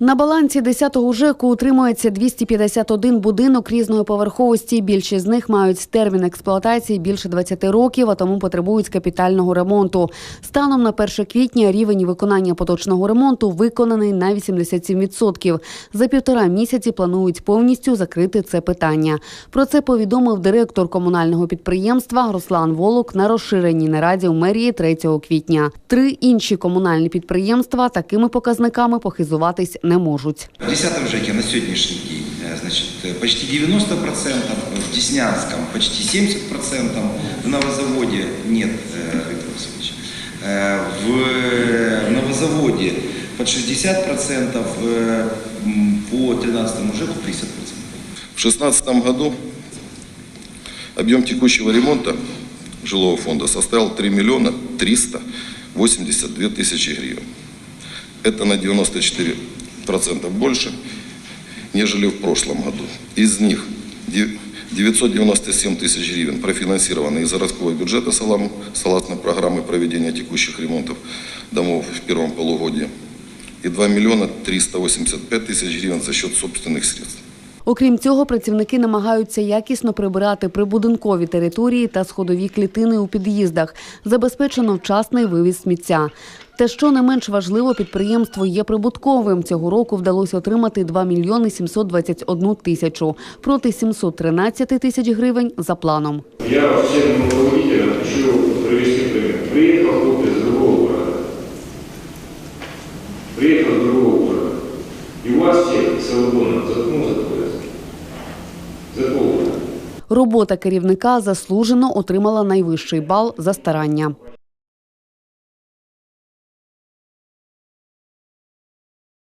На балансі 10-го ЖЕКу утримується 251 будинок різної поверховості. Більшість з них мають термін експлуатації більше 20 років, а тому потребують капітального ремонту. Станом на 1 квітня рівень виконання поточного ремонту виконаний на 87%. За півтора місяці планують повністю закрити це питання. Про це повідомив директор комунального підприємства Руслан Волок на розширеній нараді у мерії 3 квітня. Три інші комунальні підприємства такими показниками похизуватись не можуть. В 10 ЖЭКе на сегодняшний день э, значит, э, почти 90%, в Деснянском почти 70%, в Новозаводе нет, э, Виктор Васильевич, Э, в Новозаводе под 60%, э, м, по 13 ЖЭКу 30%. В 2016 году объем текущего ремонта жилого фонда составил 3 миллиона 382 тысячи гривен. Это на 94% больше, нежели в прошлом году. Из них де- 997 тысяч гривен профинансированы из городского бюджета салам- согласно программы проведения текущих ремонтов домов в первом полугодии и 2 миллиона 385 тысяч гривен за счет собственных средств. Окрім цього, працівники намагаються якісно прибирати прибудинкові території та сходові клітини у під'їздах. Забезпечено вчасний вивіз сміття. Та що не менш важливо, підприємство є прибутковим. Цього року вдалося отримати 2 мільйони 721 тисячу проти 713 тисяч гривень за планом. Я руководителям хочу привести. Приехал Робота керівника заслужено отримала найвищий бал за старання.